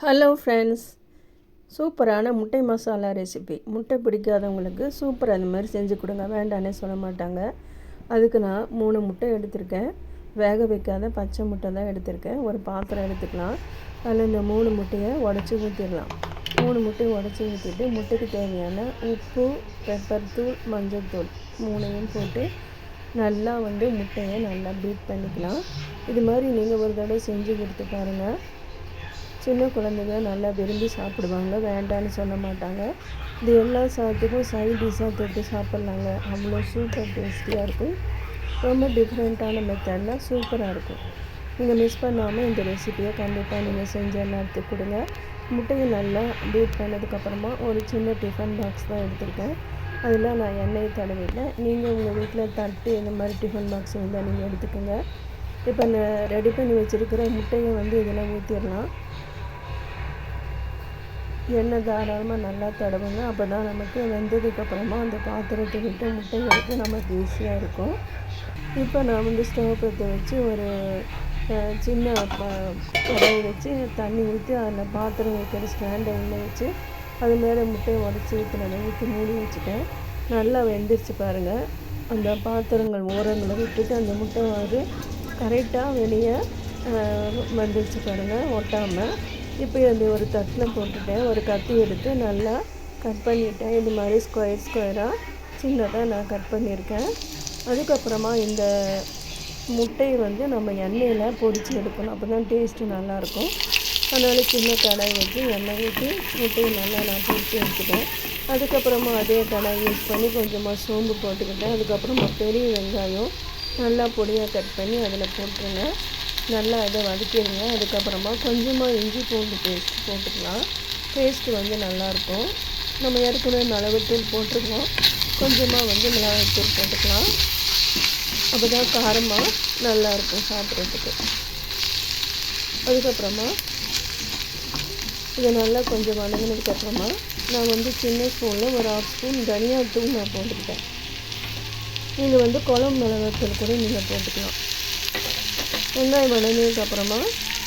Hello friends சூப்பரான முட்டை masala recipe முட்டை பிடிக்காதவங்களுக்கு சூப்பர் அந்த மாதிரி செஞ்சு கொடுங்க. வேண்டானே சொல்ல மாட்டாங்க. அதுக்கு நான் மூணு முட்டை எடுத்திருக்கேன். வேக வைக்காத பச்சை முட்டை தான் எடுத்திருக்கேன். ஒரு பாத்திரம் எடுத்துக்கலாம். அதில் இந்த மூணு முட்டையை உடச்சி ஊற்றிடலாம் மூணு முட்டையை உடச்சி ஊற்றிட்டு முட்டைக்கு தேவையான உப்பு பெப்பர் தூள் மஞ்சள் தூள் மூணையும் போட்டு நல்லா வந்து முட்டையை நல்லா பீட் பண்ணிக்கலாம். இது மாதிரி நீங்கள் ஒரு தடவை செஞ்சு கொடுத்து பாருங்கள் சின்ன குழந்தைங்க நல்லா விரும்பி சாப்பிடுவாங்க வேண்டான்னு சொல்ல மாட்டாங்க. இது எல்லா சாதத்துக்கும் சைட் டிஷ்ஷாக தொட்டு சாப்பிட்லாங்க. அவ்வளோ சூப்பர் டேஸ்டியாக இருக்கும். ரொம்ப டிஃப்ரெண்ட்டான மெத்தடில் சூப்பராக இருக்கும். நீங்கள் மிஸ் பண்ணாமல் இந்த ரெசிபியை கண்டிப்பாக நீங்கள் செஞ்சு எல்லாத்துக்கு கொடுங்க. முட்டையை நல்லா பீட் பண்ணதுக்கப்புறமா ஒரு சின்ன டிஃபன் பாக்ஸ் தான் எடுத்திருக்கேன். அதில் நான் எண்ணெயை தடவிட்டேன். நீங்கள் உங்கள் வீட்டில் தட்டு இந்த மாதிரி டிஃபன் பாக்ஸ் இருந்தால் நீங்கள் எடுத்துக்கோங்க. இப்போ நான் ரெடி பண்ணி வச்சுருக்கிற முட்டையை வந்து இதில் ஊற்றிடலாம் எண்ணெய் தாராளமாக நல்லா தடவுங்க. அப்போ தான் நமக்கு வெந்ததுக்கப்புறமா அந்த பாத்திரத்தை விட்டு முட்டை எடுத்து நமக்கு ஈஸியாக இருக்கும். இப்போ நான் வந்து ஸ்டவ் பற்ற வச்சு ஒரு சின்ன கடாயை வச்சு தண்ணி ஊற்றி அதில் பாத்திரம் வைக்கிற ஸ்டாண்டை உள்ளே வச்சு அது மேலே முட்டையை உடச்சி ஊற்றினதை ஊற்றி மூடி வச்சுட்டேன். நல்லா வெந்துருச்சு பாருங்கள் அந்த பாத்திரங்கள் ஓரங்களை விட்டுட்டு அந்த முட்டை வந்து கரெக்டாக வெளியே வந்துருச்சு பாருங்கள் ஒட்டாமல் இப்போ அந்த ஒரு தட்டில் போட்டுட்டேன். ஒரு கத்தி எடுத்து நல்லா கட் பண்ணிட்டேன். இது மாதிரி ஸ்கொயர் ஸ்கொயராக சின்னதாக நான் கட் பண்ணியிருக்கேன். அதுக்கப்புறமா இந்த முட்டையை வந்து நம்ம எண்ணெயில் பொடிச்சு எடுக்கணும். அப்போ தான் டேஸ்ட்டு நல்லாயிருக்கும். அதனால் சின்ன கடாய் வச்சு எண்ணெய் ஊற்றி முட்டையை நல்லா நான் பொடிச்சு எடுத்துட்டேன். அதுக்கப்புறமா அதே கடாய் யூஸ் பண்ணி கொஞ்சமாக சோம்பு போட்டுக்கிட்டேன். அதுக்கப்புறமா பெரிய வெங்காயம் நல்லா பொடியாக கட் பண்ணி அதில் போட்டுருங்க. நல்லா இதை வதக்கிடுங்க. அதுக்கப்புறமா கொஞ்சமாக இஞ்சி பூண்டு பேஸ்ட் போட்டுக்கலாம். டேஸ்ட்டு வந்து நல்லாயிருக்கும். நம்ம ஏற்கனவே மிளகுத்தூள் போட்டிருக்கோம் கொஞ்சமாக வந்து மிளகாய்த்தூள் போட்டுக்கலாம். அப்போ தான் காரமாக நல்லாயிருக்கும் சாப்பிட்றதுக்கு. அதுக்கப்புறமா இதை நல்லா கொஞ்சம் வதங்கினதுக்கப்புறமா நான் வந்து சின்ன ஸ்பூனில் ஒரு ஆஃப் ஸ்பூன் தனியாத்தூள் நான் போட்டுக்கிட்டேன். நீங்கள் வந்து குழம்பு மிளகாத்தூள் கூட நீங்கள் போட்டுக்கலாம். வெங்காயம் வதங்கினதுக்கப்புறமா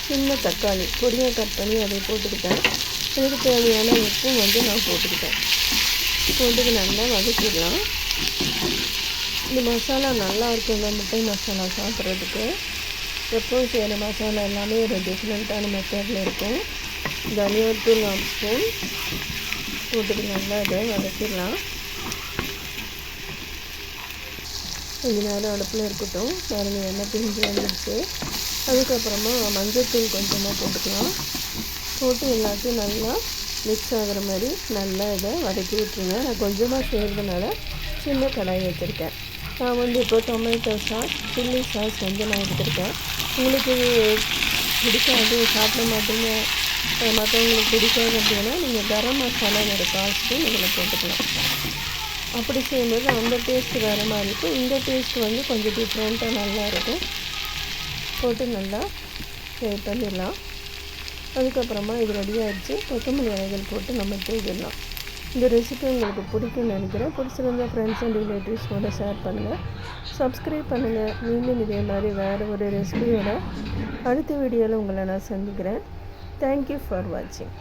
சின்ன தக்காளி பொடியாக கட் பண்ணி அதை போட்டுக்கிட்டேன். அதுக்கு தேவையான உப்பும் வந்து நான் போட்டுக்கிட்டேன். போட்டுக்கு நல்லா வதக்கிடலாம். இந்த மசாலா நல்லா இருக்குங்க முட்டை மசாலா சாப்பிட்றதுக்கு. எப்போவும் செய்கிற மசாலா எல்லாமே ஒரு டிஃப்ரெண்ட்டான மெத்தடில் இருக்கும். தனியாத்தூள் தூள் ஸ்பூன் போட்டுக்கு நல்லா இதை வதக்கிடலாம். கொஞ்ச நேரம் அடுப்பில் இருக்கட்டும். பாருங்கள் எண்ணெய் பிரிஞ்சு வந்துடுச்சு அதுக்கப்புறமா மஞ்சள்தூள் கொஞ்சமாக போட்டுக்கலாம். போட்டு எல்லாத்தையும் நல்லா மிக்ஸ் ஆகிற மாதிரி நல்லா இதை வதக்கி விட்டுருங்க. நான் கொஞ்சமாக செய்கிறதுனால சின்ன கடாய் வச்சுருக்கேன். நான் வந்து இப்போ டொமேட்டோ சாஸ் சில்லி சாஸ் வந்து நான் எடுத்திருக்கேன். உங்களுக்கு பிடிக்காது சாப்பிட மாட்டீங்க மற்றவங்களுக்கு பிடிக்காது அப்படின்னா நீங்கள் கரம் மசாலா ஒரு கால் இதில் போட்டுக்கலாம். அப்படி செய்யும்போது அந்த டேஸ்ட் வேறு மாதிரி இருக்கும். இந்த டேஸ்ட் வந்து கொஞ்சம் டிஃப்ரெண்ட்டாக நல்லா இருக்கும். போட்டு நல்லா ஃப்ரை பண்ணிடலாம். அதுக்கப்புறமா இது ரெடி ஆகிடுச்சு கொத்தமல்லி இலைகள் போட்டு நம்ம தூக்கிடலாம் இந்த ரெசிபி உங்களுக்கு பிடிக்கும்னு நினைக்கிறேன். பிடிச்சிருந்தா ஃப்ரெண்ட்ஸ் அண்ட் ரிலேட்டிவ்ஸோட ஷேர் பண்ணுங்கள் சப்ஸ்கிரைப் பண்ணுங்கள் மீண்டும் இதே மாதிரி வேறு ஒரு ரெசிபியோட அடுத்த வீடியோவில் உங்களை நான் சந்திக்கிறேன். தேங்க்யூ ஃபார் வாட்சிங்